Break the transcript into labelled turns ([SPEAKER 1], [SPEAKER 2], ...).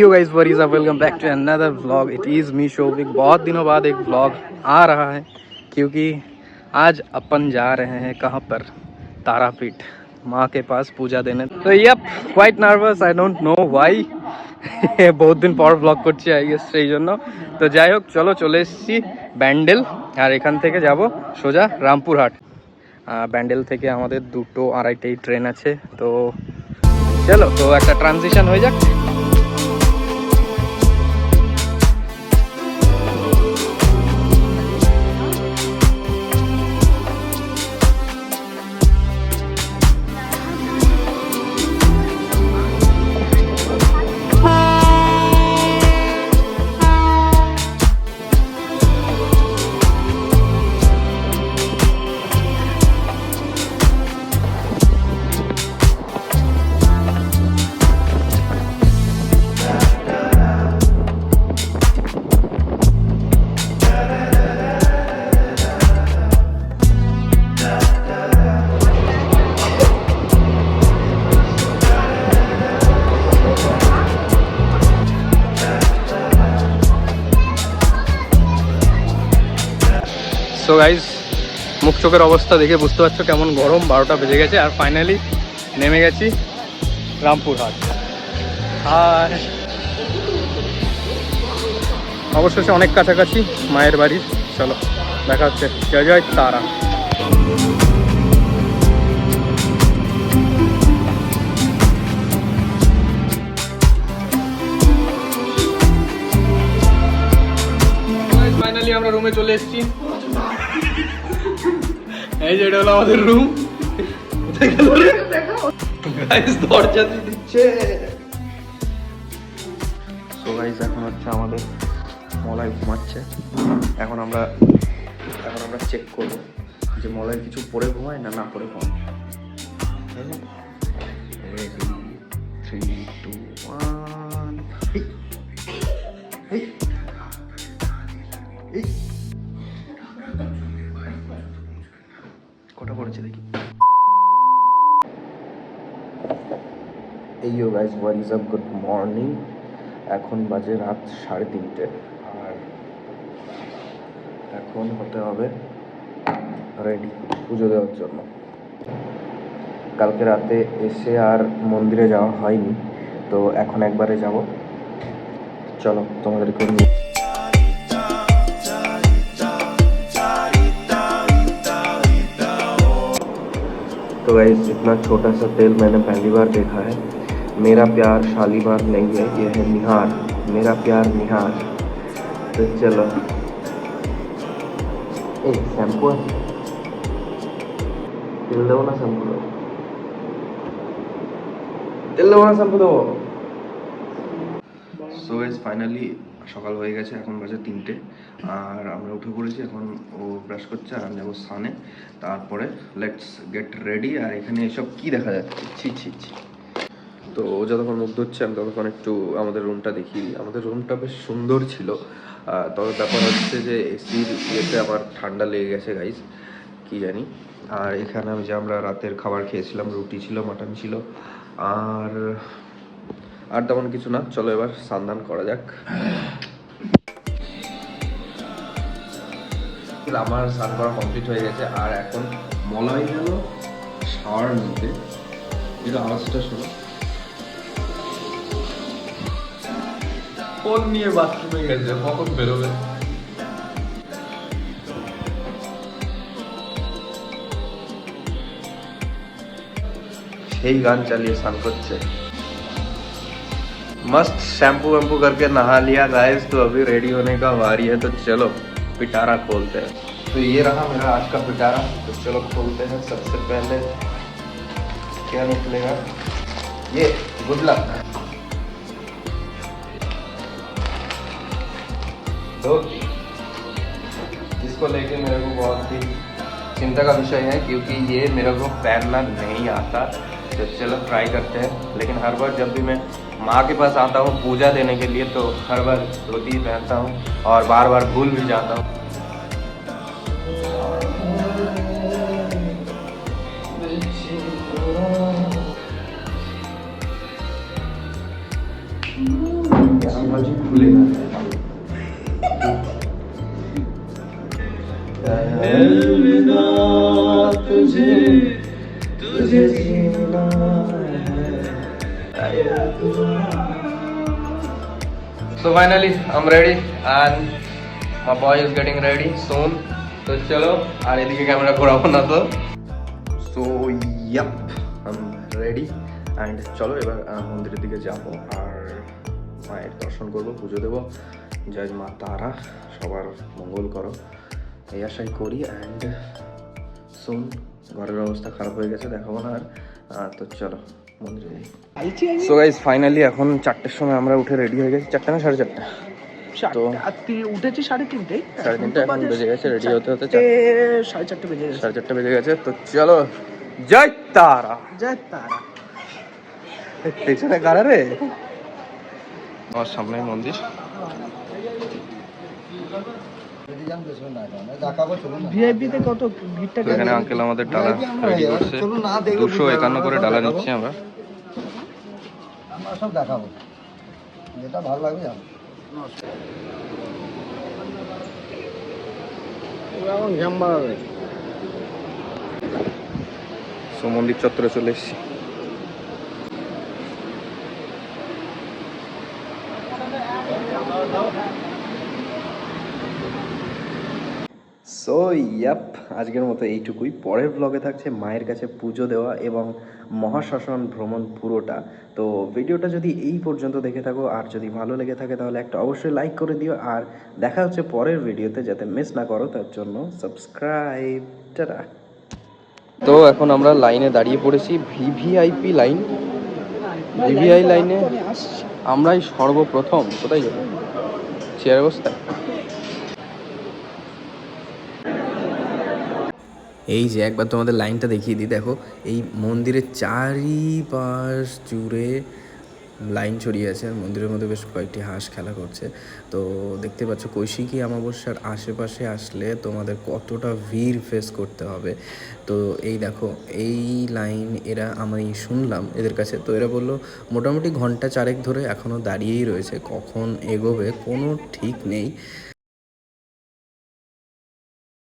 [SPEAKER 1] Yo guys where is a welcome back to another vlog it is me show big बहुत दिनों बाद एक vlog आ रहा है, क्योंकि आज अपन जा रहे हैं कहाँ पर? तारापीठ, माँ के पास पूजा देने। तो yup quite nervous I don't know why बहुत दिन पर ब्लॉग कर तो जाए चलो चले बैंडल और एखान जब सोजा रामपुरहाट बैंडल थे दोटो आढ़ाईटे ट्रेन आलो चलो तो एक ट्रांजिशन हो जा সো গাইজ মুখ চোখের অবস্থা দেখে বুঝতে পারছ কেমন গরম। বারোটা বেজে গেছে আর ফাইনালি নেমে গেছি রামপুরহাট। আর অবশেষে অনেক কাছাকাছি মায়ের বাড়ির চলো, দেখা হচ্ছে। জয় জয়, তারা। ফাইনালি আমরা রুমে চলে এসেছি। এই যে এটা হলো আমাদের রুম দরজা দিয়ে দিচ্ছে। সো গাইস এখন হচ্ছে আমাদের মলাই ঘুমাচ্ছে। এখন আমরা এখন আমরা চেক করব যে মলাই কিছু পরে ঘুমায় না না পরে ঘুমায়। Three এই guys what is up good morning এখন বাজে রাত সাড়ে তিনটে আর এখন হতে হবে রেডি পুজো দেওয়ার জন্য কালকে রাতে এসে আর মন্দিরে যাওয়া হয়নি তো এখন একবারে যাব চলো তোমাদেরকে নিয়ে तो गाइस इतना छोटा सा तेल मैंने पहली बार देखा है मेरा प्यार शालीमार नहीं है ये है निहार मेरा प्यार निहार तो चलो ए शैम्पू আছে তেল দেবো না শ্যাম্পু দেবো তেল দেবো না শ্যাম্পু দেবো সো গাইস ফাইনালি সকাল হয়ে গেছে এখন বাজে তিনটে আর আমরা উঠে পড়েছি এখন ও ব্রাশ করছে আর আমি যাবো স্নানে তারপরে লেটস গেট রেডি আর এখানে এসব কি দেখা যাচ্ছে ছি ছি ছি তো যতক্ষণ মুগ্ধ হচ্ছে, আমি ততক্ষণ একটু আমাদের রুমটা দেখি। আমাদের রুমটা বেশ সুন্দর ছিল। তবে ব্যাপার হচ্ছে যে এসির ইয়েতে আমার ঠান্ডা লেগে গেছে গাইস কি জানি। আর এখানে আমি যে আমরা রাতের খাবার খেয়েছিলাম, রুটি ছিল মাটন ছিল, আর আর তেমন কিছু না। চলো এবার সান্ধান করা যাক। আমার স্নান করা কমপ্লিট হয়ে গেছে, আর এখন মলয় গেল শাওয়ার নিতে। এটা আওয়াজটা শোনো। ফোন নিয়ে বাথরুমে গেছে কখন বেরোবে সেই গান চালিয়ে স্নান করছে मस्त शैम्पू वैम्पू करके नहा लिया गाइस तो अभी रेडी होने का बारी है तो चलो पिटारा खोलते हैं तो ये रहा मेरा आज का पिटारा तो चलो खोलते हैं सबसे पहले क्या निकलेगा ये गुड लक धोती इसको लेके मेरे को बहुत ही चिंता का विषय है, क्योंकि ये मेरे को पहनना नहीं आता। तो चलो ट्राई करते हैं। लेकिन हर बार जब भी मैं माँ के पास आता हूँ पूजा देने के लिए तो हर बार धोती पहनता हूँ और बार बार भूल भी जाता हूँ। तुझे तुझे जीना So finally, I'm ready and my boy is getting ready soon. তো চলো আর এদিকে ক্যামেরা ঘোরাবো না তো so yup I'm ready and চলো এবার আহ, মন্দিরের দিকে যাব আর মায়ের দর্শন করব পুজো দেবো জয় মা তারা সবার মঙ্গল করো এই আশাই করি অ্যান্ড সুন ঘরের অবস্থা খারাপ হয়ে গেছে দেখাবো না আর। তো চলো মন্দিরে যাই। সো গাইজ ফাইনালি এখন চারটের সময় আমরা উঠে রেডি হয়ে গেছি। চারটে না সাড়ে চারটে? তো
[SPEAKER 2] উঠেছি সাড়ে তিনটে।
[SPEAKER 1] সাড়ে তিনটে এখন বেজে গেছে রেডি হতে হতে
[SPEAKER 2] সাড়ে চারটে বেজে গেছে।
[SPEAKER 1] সাড়ে চারটে বেজে গেছে তো চলো। জয় তারা।
[SPEAKER 2] তারা।
[SPEAKER 1] পেছনে কারা রে? আমার সামনে মন্দির।
[SPEAKER 2] ভিআইপি কত ভিড়টা
[SPEAKER 1] এখানে আঙ্কেল আমাদের ডালা রেডি করছে। দুশো একান্ন করে ডালা নিচ্ছি আমরা।
[SPEAKER 3] আমরা সব দেখাবো। যেটা ভালো লাগবে যাব।
[SPEAKER 1] সো মন্দির চত্বরে চলে এসেছি সো ইয়াপ, আজকের মতো এইটুকুই। পরের ব্লগে থাকছে মায়ের কাছে পুজো দেওয়া এবং মহাশ্মশান ভ্রমণ পুরোটা। তো ভিডিওটা যদি এই পর্যন্ত দেখে থাকো, আর যদি ভালো লেগে থাকে, তাহলে একটা অবশ্যই লাইক করে দিও। আর দেখা হচ্ছে পরের ভিডিওতে, যাতে মিস না করো, তার জন্য সাবস্ক্রাইব টাটা। তো এখন আমরা লাইনে দাঁড়িয়ে পড়েছি ভিভিআইপি লাইন ভিভিআই লাইনে আমরাই সর্বপ্রথম, কোথায় যাব? চেয়ার অবস্থায়? এই যে একবার তোমাদের লাইনটা দেখিয়ে দিই, দেখো, এই মন্দিরের চারিপাশ জুড়ে লাইন ছড়িয়ে আছে, আর মন্দিরের মধ্যে বেশ কয়েকটি হাঁস খেলা করছে। তো দেখতে পাচ্ছ কৈশিকী অমাবস্যার আশেপাশে আসলে তোমাদের কতটা ভিড় ফেস করতে হবে। তো এই দেখো, এই লাইন এরা আমি শুনলাম এদের কাছে, তো এরা বলল, মোটামুটি ঘণ্টা চারেক ধরে এখনও দাঁড়িয়েই রয়েছে, কখন এগোবে কোনো ঠিক নেই।